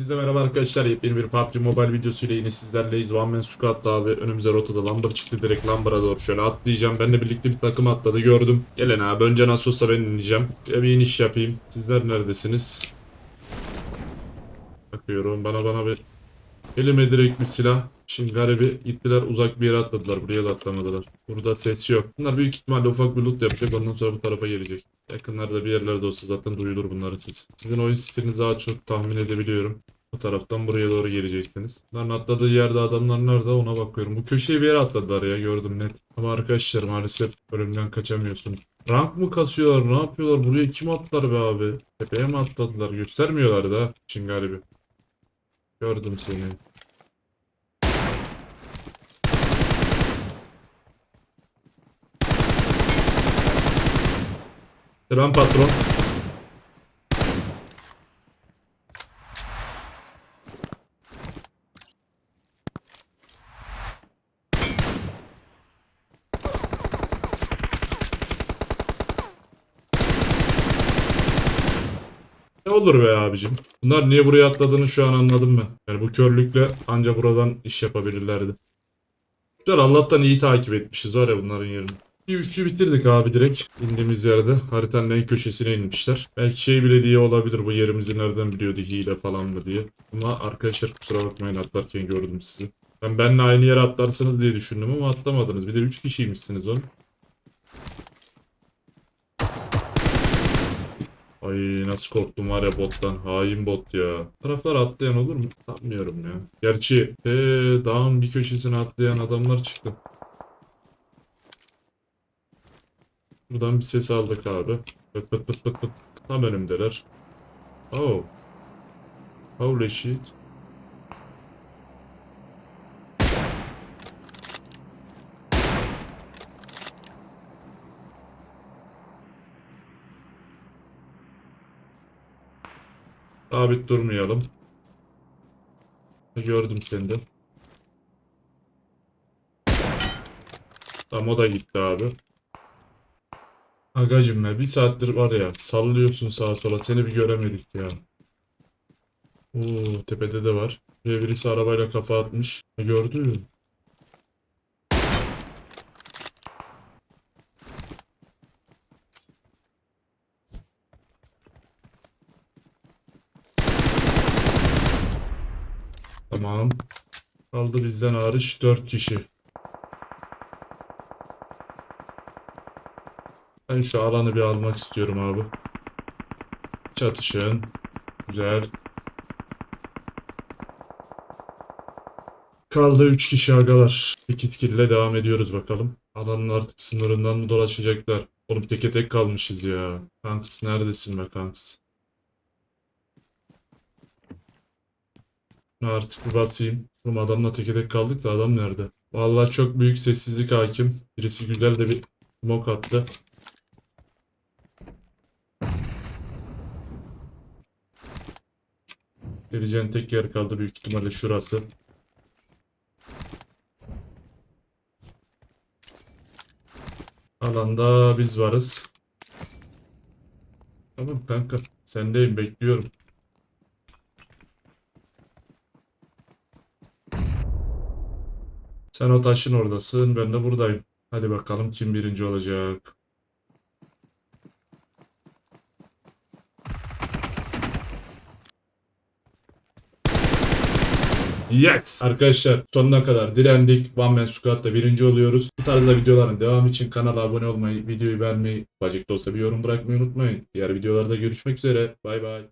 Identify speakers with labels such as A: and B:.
A: Hepinize merhaba arkadaşlar. Yepyeni bir PUBG Mobile videosuyla yine sizlerleyiz. One Man Squad'da abi önümüze rotada Lumber çıktı. Direkt Lumber'a doğru şöyle atlayacağım. Benle birlikte bir takım atladı gördüm. Gelin abi önce nasıl olsa ben ineceğim. Bir, iniş yapayım. Sizler neredesiniz? Bakıyorum bana bana bir elime direkt bir silah. Şimdi garibi gittiler uzak bir yere atladılar. Buraya da atlamadılar. Burada ses yok. Bunlar büyük ihtimalle ufak bir loot yapacak. Ondan sonra bu tarafa gelecek. Yakınlarda bir yerlerde olsa zaten duyulur bunların sesi. Sizin oyun stilinizi az çok tahmin edebiliyorum. Bu taraftan buraya doğru geleceksiniz. Bunların atladığı yerde adamlar nerede ona bakıyorum. Bu köşeye bir yere atladılar ya gördüm net. Ama arkadaşlar maalesef ölümden kaçamıyorsunuz. Rank mı kasıyorlar ne yapıyorlar buraya kim atlar be abi? Tepeye mi atladılar göstermiyorlar da. Çin galibi. Gördüm seni. Tren patron. Ne olur be abicim. Bunlar niye buraya atladığını şu an anladım ben. Yani bu körlükle anca buradan iş yapabilirlerdi. Güzel Allah'tan iyi takip etmişiz var ya bunların yerini. Bir üçlü bitirdik abi direkt. indiğimiz yerde. Haritanın en köşesine inmişler. Belki şey bile diye olabilir bu yerimizi nereden biliyordu hile falan mı diye. Ama arkadaşlar kusura bakmayın atlarken gördüm sizi. Ben benimle aynı yere atlarsınız diye düşündüm ama atlamadınız. Bir de 3 kişiymişsiniz oğlum. Ay nasıl korktum var ya bottan. Hain bot ya. Taraflar atlayan olur mu? Sanmıyorum ya. Gerçi ee, dağın bir köşesine atlayan adamlar çıktı. Buradan bir ses aldık abi. Pıt pıt pıt pıt pıt. Tam önümdeler. Oh. Holy shit. Sabit durmayalım. Gördüm seni de. Tam o da gitti abi. Agacım ya bir saattir var ya sallıyorsun sağa sola seni bir göremedik ya. Oo tepede de var. Ve birisi arabayla kafa atmış. Gördün mü? Tamam. Kaldı bizden hariç 4 kişi. Ben şu alanı bir almak istiyorum abi. Çatışın. Güzel. Kaldı 3 kişi agalar. 8 kill ile devam ediyoruz bakalım. Alanın artık sınırından mı dolaşacaklar? Oğlum teke tek kalmışız ya. Kanks neredesin be kanks? Artık bir basayım. Oğlum adamla teke tek kaldık da adam nerede? Vallahi çok büyük sessizlik hakim. Birisi güzel de bir smoke attı. Geleceğin tek yer kaldı büyük ihtimalle şurası. Alanda biz varız. Tamam kanka. Sendeyim bekliyorum. Sen o taşın oradasın. Ben de buradayım. Hadi bakalım kim birinci olacak. Yes! Arkadaşlar sonuna kadar direndik. One Man Squad'da birinci oluyoruz. Bu tarzda videoların devamı için kanala abone olmayı, videoyu beğenmeyi, bacık da olsa bir yorum bırakmayı unutmayın. Diğer videolarda görüşmek üzere. Bay bay.